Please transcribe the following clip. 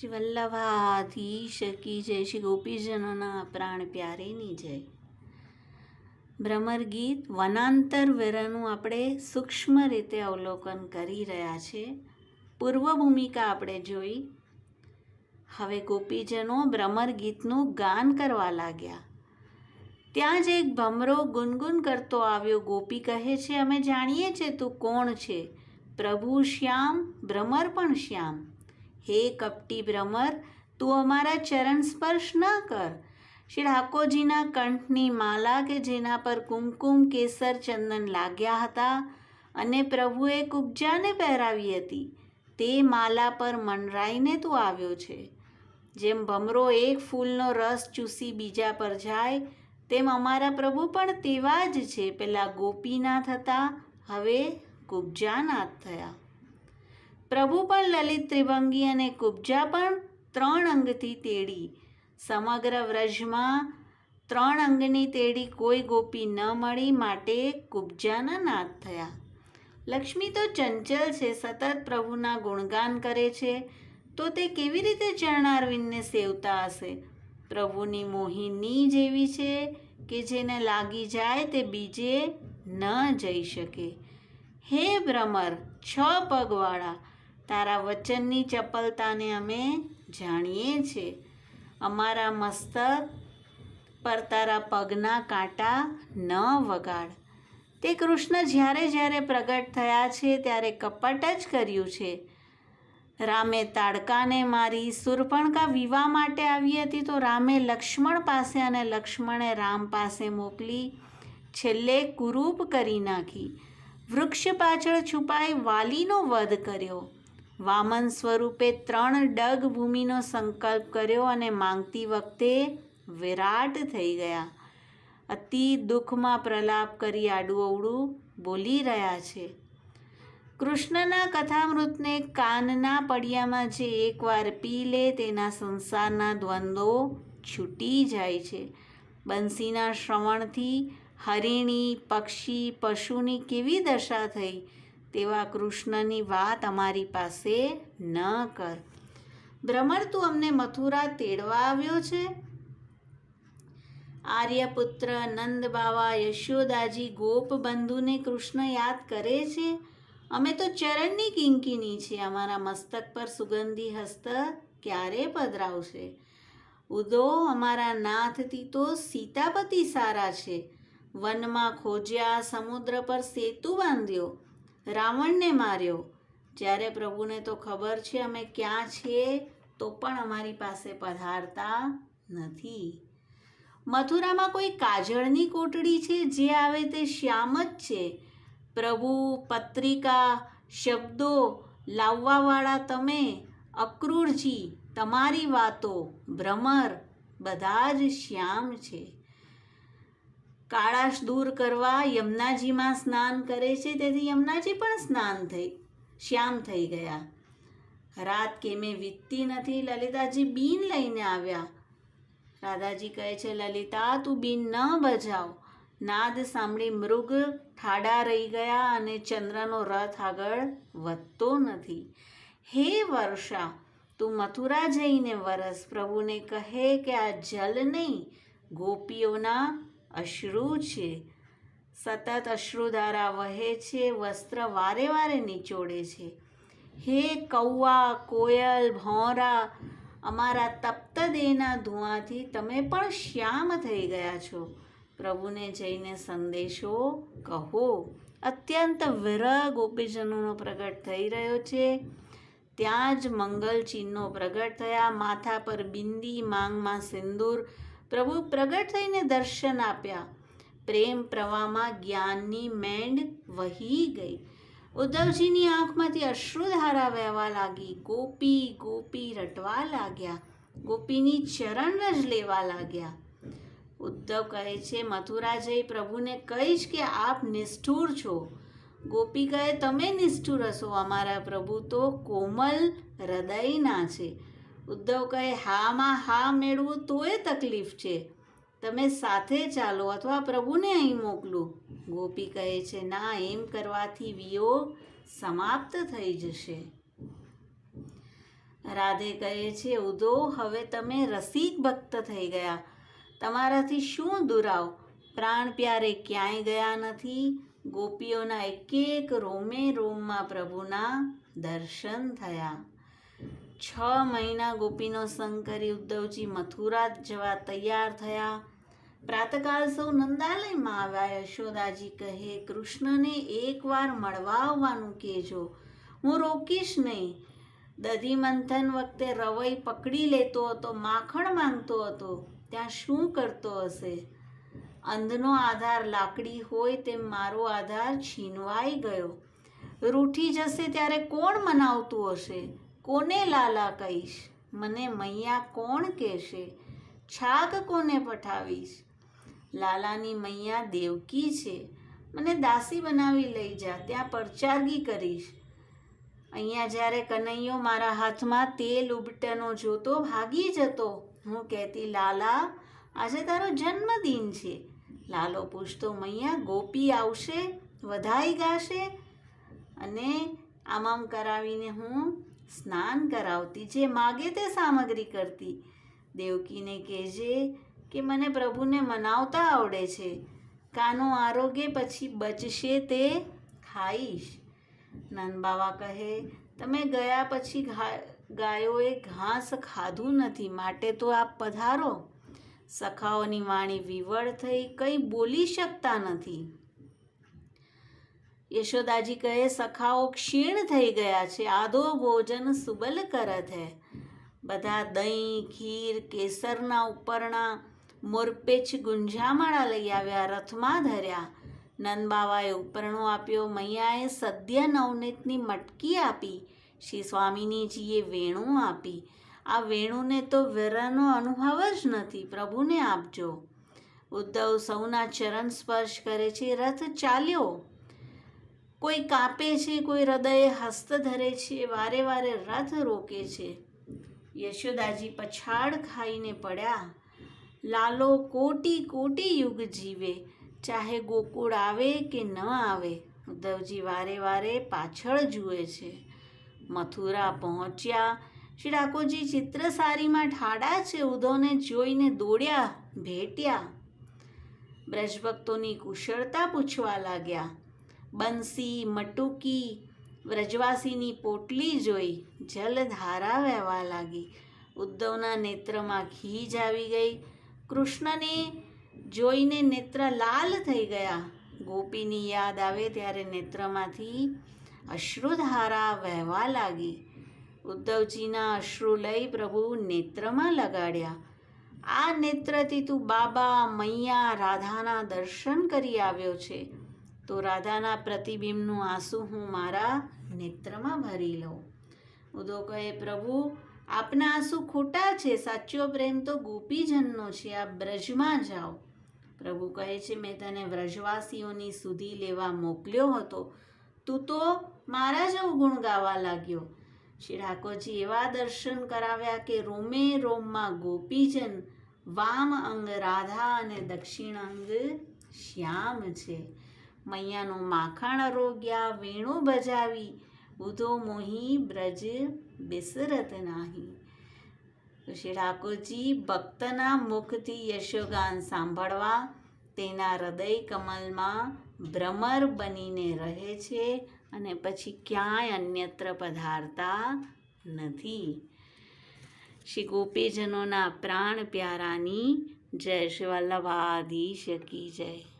શ્રી વલ્લભાધીશ કી જય? શ્રી ગોપીજનોના પ્રાણ પ્યારેની જય. ભ્રમર ગીત વનાંતર વેરાનું આપણે સૂક્ષ્મ રીતે અવલોકન કરી રહ્યા છે. પૂર્વ ભૂમિકા આપણે જોઈ. હવે ગોપીજનો ભ્રમર ગીતનું ગાન કરવા લાગ્યા. ત્યાં જ એક ભમરો ગુનગુન કરતો આવ્યો. ગોપી કહે છે, અમે જાણીએ છીએ તું કોણ છે? પ્રભુ શ્યામ, ભ્રમર પણ શ્યામ. હે કપટી ભ્રમર, તું અમારા ચરણ સ્પર્શ ન કર. શ્રી ઠાકોરજીના કંઠની માલા કે જેના પર કુમકુમ કેસર ચંદન લાગ્યા હતા અને પ્રભુએ કુબજાને પહેરાવી હતી, તે માલા પર મનરાઈને તું આવ્યો છે. જેમ ભમરો એક ફૂલનો રસ ચૂસી બીજા પર જાય, તેમ અમારા પ્રભુ પણ તેવા જ છે. પહેલાં ગોપીનાથ હતા, હવે કુબજાનાથ થયા. પ્રભુ પણ લલિત ત્રિભંગી અને કુબજા પણ ત્રણ અંગથી તેડી. સમગ્ર વ્રજમાં ત્રણ અંગની તેડી કોઈ ગોપી ન મળી માટે કુબજાના નાથ થયા. લક્ષ્મી તો ચંચલ છે, સતત પ્રભુના ગુણગાન કરે છે. તો તે કેવી રીતે ચરણારવિંદને સેવતા હશે? પ્રભુની મોહિની જેવી છે કે જેને લાગી જાય તે બીજે ન જઈ શકે. હે ભ્રમર, છ પગવાળા તારા વચનની ચપલતાને અમે જાણીએ છીએ. અમારા મસ્તક પર તારા પગના કાંટા ન વગાડ. તે કૃષ્ણ જ્યારે જ્યારે પ્રગટ થયા છે ત્યારે કપટ જ કર્યું છે. રામે તાડકાને મારી સુરપણકા વિવાહ માટે આવી હતી તો રામે લક્ષ્મણ પાસે અને લક્ષ્મણે રામ પાસે મોકલી છેલ્લે કુરૂપ કરી નાખી. વૃક્ષ પાછળ છુપાઈ વાલીનો વધ કર્યો. વામન સ્વરૂપે ત્રણ ડગ ભૂમિનો સંકલ્પ કર્યો અને માંગતી વખતે વિરાટ થઈ ગયા. અતિ દુઃખમાં પ્રલાપ કરી આડું અવડું બોલી રહ્યા છે. કૃષ્ણના કથામૃતને કાનના પડિયામાં જે એકવાર પી લે તેના સંસારના દ્વંદ્વો છૂટી જાય છે. બંસીના શ્રવણથી હરિણી, પક્ષી, પશુની કેવી દશા થઈ? તેવા કૃષ્ણની વાત અમારી પાસે ન કર. ભ્રમર, તું અમને મથુરા તેડવા આવ્યો છે? આર્યપુત્ર નંદ બાવા યશોદાજી ગોપ બંધુને કૃષ્ણ યાદ કરે છે? અમે તો ચરણની કિંકીની છે અમારા મસ્તક પર સુગંધી હસ્ત ક્યારે પધરાવશે? ઉદો, અમારા નાથથી તો સીતાપતિ સારા છે. વનમાં ખોજ્યા, સમુદ્ર પર સેતુ બાંધ્યો. રાવણને માર્યો. જ્યારે પ્રભુને તો ખબર છે અમે ક્યાં છીએ, તો પણ અમારી પાસે પધારતા નથી. મથુરામાં કોઈ કાજળની કોટડી છે જે આવે તે શ્યામ જ છે. પ્રભુ, પત્રિકા, શબ્દો લાવવાવાળા તમે, અક્રૂરજી, તમારી વાતો, ભ્રમર, બધા જ શ્યામ છે. કાળાશ દૂર કરવા યમુનાજીમાં સ્નાન કરે છે. તેથી યમુનાજી પણ સ્નાન થઈ, શ્યામ થઈ ગયા. રાત કેમે વીતતી નથી. લલિતાજી બીન લઈને આવ્યા. રાધાજી કહે છે, લલિતા, તું બીન ન બજાવ. નાદ સાંભળી મૃગ ઠાડા રહી ગયા અને ચંદ્રનો રથ આગળ વધતો નથી. હે વર્ષા, તું મથુરા જઈને વરસ. પ્રભુને કહે કે આ જલ નહીં, ગોપીઓના અશ્રુ છે. સતત અશ્રુધારા વહે છે, વસ્ત્ર વારે વારે નિચોડે છે. હે કૌવા, કોયલ, ભોંરા, અમારા તપ્ત દેહના ધુઆથી તમે પણ શ્યામ થઈ ગયા છો. પ્રભુને જઈને સંદેશો કહો. અત્યંત વિરહ ગોપીજનોનો પ્રગટ થઈ રહ્યો છે. ત્યાં જ મંગલ ચિહ્નો પ્રગટ થયા. માથા પર બિંદી, માંગમાં સિંદૂર પ્રભુ પ્રગટ થઈને દર્શન આપ્યા. પ્રેમ પ્રવાહમાં જ્ઞાનની મેંડ વહી ગઈ. ઉદ્ધવજીની આંખમાંથી અશ્રુધારા વહેવા લાગી. ગોપી ગોપી રટવા લાગ્યા. ગોપીની ચરણ રજ લેવા લાગ્યા. ઉદ્ધવ કહે છે મથુરા જઈ પ્રભુને કહીશ કે આપ નિષ્ઠુર છો. ગોપી કહે, તમે નિષ્ઠુર હશો અમારા પ્રભુ તો કોમલ હૃદયના છે. ઉદ્ધવ કહે, હામાં હા મેળવું તોય તકલીફ છે. તમે સાથે ચાલો અથવા પ્રભુને અહીં મોકલું. ગોપી કહે છે, ના, એમ કરવાથી વિયોગ સમાપ્ત થઈ જશે. રાધે કહે છે ઉદો હવે તમે રસિક ભક્ત થઈ ગયા. તમારાથી શું દુરાવ? પ્રાણ પ્યારે ક્યાંય ગયા નથી. ગોપીઓના એક એક રોમે રોમમાં પ્રભુના દર્શન થયા. છ મહિના ગોપીનો સંગ કરી ઉદ્ધવજી મથુરા જવા તૈયાર થયા. પ્રાતકાલ સૌ નંદાલયમાં આવ્યા. યશોદાજી કહે, કૃષ્ણને એકવાર મળવા આવવાનું કહેજો. હું રોકીશ નહીં. દધી મંથન વખતે રવઈ પકડી લેતો હતો, માખણ માંગતો હતો. ત્યાં શું કરતો હશે? અંધનો આધાર લાકડી હોય તેમ મારો આધાર છીનવાઈ ગયો. રૂઠી જશે ત્યારે કોણ મનાવતું હશે? કોને લાલા કહીશ? મને મૈયા કોણ કહેશે? છાક કોને પઠાવીશ? લાલાની મૈયા દેવકી છે. મને દાસી બનાવી લઈ જા, ત્યાં પરચારગી કરીશ. અહીંયા જ્યારે કનૈયો મારા હાથમાં તેલ ઉબટનો જોતો ભાગી જતો, હું કહેતી, લાલા, આજે તારો જન્મદિન છે. લાલો પૂછતો, મૈયા, ગોપી આવશે? વધાઈ ગાશે? અને આમ આમ કરાવીને હું સ્નાન કરાવતી, જે માગે તે સામગ્રી કરતી. દેવકીને કહેજે કે મને પ્રભુને મનાવતા આવડે છે. કાનો આરોગ્ય પછી બચશે તે ખાઈશ. નંદબાવા કહે, તમે ગયા પછી ગાયોએ ઘાસ ખાધું નથી, માટે તો આપ પધારો. સખાઓની વાણી વિવળ થઈ, કંઈ બોલી શકતા નથી. યશોદાજી કહે, સખાઓ ક્ષીણ થઈ ગયા છે. આધો ભોજન સુબલ કરત હે. બધા દહીં, ખીર, કેસરના ઉપરના મોરપેચ ગુંજામાળા લઈ આવ્યા, રથમાં ધર્યા. નંદબાવાએ ઉપરણો આપ્યો, મૈયાએ સદ્ય નવનીતની મટકી આપી. શ્રી સ્વામિનીજીએ વેણું આપી. આ વેણુને તો વેરાનો અનુભવ જ નથી. પ્રભુને આપજો. ઉદ્ધવ સૌના ચરણ સ્પર્શ કરે છે. રથ ચાલ્યો. કોઈ કાપે છે, કોઈ હૃદયે હસ્ત ધરે છે, વારે વારે રથ રોકે છે. યશોદાજી પછાડ ખાઈને પડ્યા. લાલો કોટી કોટી યુગ જીવે. ચાહે ગોકુળ આવે કે ન આવે, ઉદ્ધવજી વારે વારે પાછળ જુએ છે. મથુરા પહોંચ્યા. શ્રી ઠાકોરજી ચિત્રસારીમાં ઠાડા છે, ઉદ્ધવને જોઈને દોડ્યા, ભેટ્યા. બ્રજભક્તોની કુશળતા પૂછવા લાગ્યા. બંસી, મટુકી, વ્રજવાસીની પોટલી જોઈ જલધારા વહેવા લાગી. ઉદ્ધવના નેત્રમાં ઘી જ આવી ગઈ. કૃષ્ણને જોઈને નેત્ર લાલ થઈ ગયા. ગોપીની યાદ આવે ત્યારે નેત્રમાંથી અશ્રુધારા વહેવા લાગી. ઉદ્ધવજીના અશ્રુ લઈ પ્રભુ નેત્રમાં લગાડ્યા. આ નેત્રથી તું બાબા, મૈયા, રાધાના દર્શન કરી આવ્યો છે. તો રાધાના પ્રતિબિંબનું આંસુ હું મારા નેત્રમાં ભરી લઉં. ઉદો કહે, પ્રભુ, આપના આંસુ ખોટા છે. સાચો પ્રેમ તો ગોપીજનનો છે. આપ બ્રજમાં જાઓ. પ્રભુ કહે છે, મેં તને વ્રજવાસીઓની સુધી લેવા મોકલ્યો હતો. તું તો મારા જ ગુણ ગાવા લાગ્યો. શ્રી ઠાકોરજી એવા દર્શન કરાવ્યા કે રોમે રોમમાં ગોપીજન વામ અંગ, રાધા અને દક્ષિણ અંગ શ્યામ છે. મૈયાનું માખણ રોગ્યા વેણું બજાવી, ઉધો મોહી બ્રજ બિસરત નાહી. શ્રી ઠાકોરજી ભક્તના મુખથી યશોગાન સાંભળવા, તેના હૃદય કમલમાં ભ્રમર બનીને રહે છે અને પછી ક્યાંય અન્યત્ર પધારતા નથી. શ્રી ગોપીજનોના પ્રાણ પ્યારાની જય શ્રી વલ્લભાધીશ કી જય.